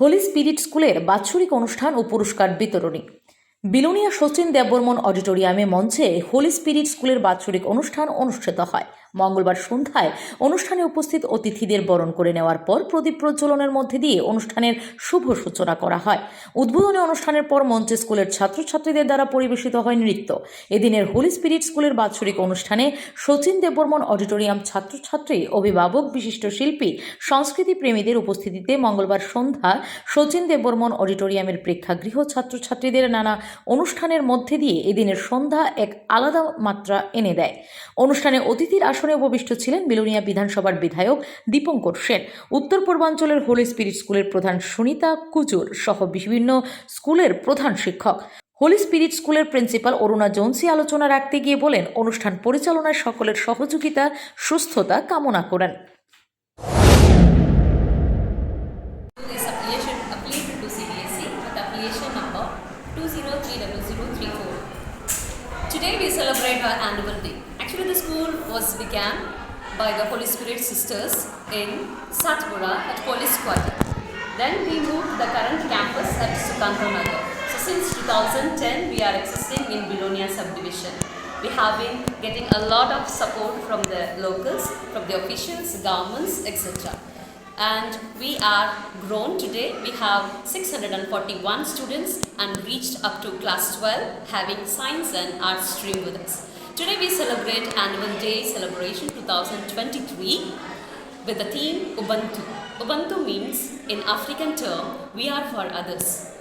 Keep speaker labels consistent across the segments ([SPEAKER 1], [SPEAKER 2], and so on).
[SPEAKER 1] Holi spirit স্কুলের বাৎসরিক অনুষ্ঠান ও পুরস্কার বিতরণী। বিলোনিয়া শচীন দেববর্মন অডিটোরিয়ামে মঞ্চে হোলি স্পিরিট স্কুলের বাৎসরিক অনুষ্ঠান অনুষ্ঠিত হয়। মঙ্গলবার সন্ধ্যায় অনুষ্ঠানে উপস্থিত অতিথিদের বরণ করে নেওয়ার পর প্রদীপ প্রজ্বলনের মধ্যে দিয়ে অনুষ্ঠানের শুভ সূচনা করা হয়। উদ্বোধনী অনুষ্ঠানের পর মঞ্চে স্কুলের ছাত্রছাত্রীদের দ্বারা পরিবেশিত হয় নৃত্য। এদিনের হোলি স্পিরিট স্কুলের বাৎসরিক অনুষ্ঠানে সচিন দেববর্মন অডিটোরিয়াম ছাত্রছাত্রী, অভিভাবক, বিশিষ্ট শিল্পী, সংস্কৃতি প্রেমীদের উপস্থিতিতে মঙ্গলবার সন্ধ্যা সচিন দেববর্মন অডিটোরিয়ামের প্রেক্ষাগৃহ ছাত্রছাত্রীদের নানা অনুষ্ঠানের মধ্যে দিয়ে এদিনের সন্ধ্যা এক আলাদা মাত্রা এনে দেয়। অনুষ্ঠানে অতিথির আসনে উপবিষ্ট ছিলেন বিলোনিয়া বিধানসভার বিধায়ক দীপঙ্কর সেন উত্তর পূর্বাঞ্চলের হোলি স্পিরিট স্কুলের প্রধান সুনিতা কুচুর সহ বিভিন্ন স্কুলের প্রধান শিক্ষক হোলি স্পিরিট স্কুলের প্রিন্সিপাল অরুণা জোনসি আলোচনা রাখতে গিয়ে বলেন, অনুষ্ঠান পরিচালনায় সকলের সহযোগিতা, সুস্থতা কামনা করেন
[SPEAKER 2] 2030034. Today we celebrate our annual day. Actually, the school was began by the Holy Spirit Sisters in Satpura at Police Quarter. Then we moved the current campus at Sukanto Nagar. So since 2010, we are existing in Bilonia subdivision. We have been getting a lot of support from the locals, from the officials, governments, etc and we are grown today we have 641 students and reached up to class 12 having science and arts stream with us Today we celebrate Annual Day Celebration 2023 with the theme Ubuntu. Ubuntu means, in African term, we are for others.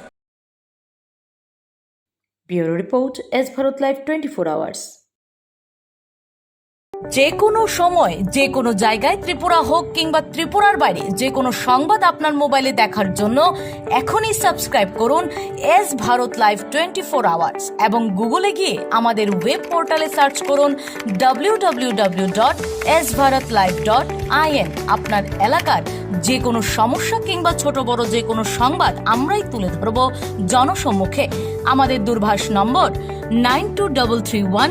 [SPEAKER 1] Bureau Report as Bharat Life 24 Hours. যে কোনো সময়, যে কোনো জায়গায়, ত্রিপুরা হোক কিংবা ত্রিপুরার বাইরে, যে কোনো সংবাদ আপনার মোবাইলে দেখার জন্য এখনই সাবস্ক্রাইব করুন S Bharat live twenty four hours এবং গুগলে গিয়ে আমাদের ওয়েব পোর্টালে সার্চ করুন W W W dot S Bharat live dot IN আপনার এলাকার যে কোনো সমস্যা কিংবা ছোট বড় যে কোনো সংবাদ আমরাই তুলে ধরব জনসম্মুখে। আমাদের দূরভাষ নম্বর nine two double three one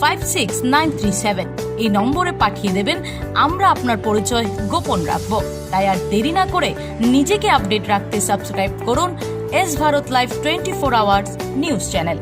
[SPEAKER 1] five six nine three seven. এই নম্বরে পাঠিয়ে দেবেন, আমরা আপনার পরিচয় গোপন রাখব। তাই আর দেরি না করে নিজেকে আপডেট রাখতে সাবস্ক্রাইব করুন S Bharat live twenty four hours news channel.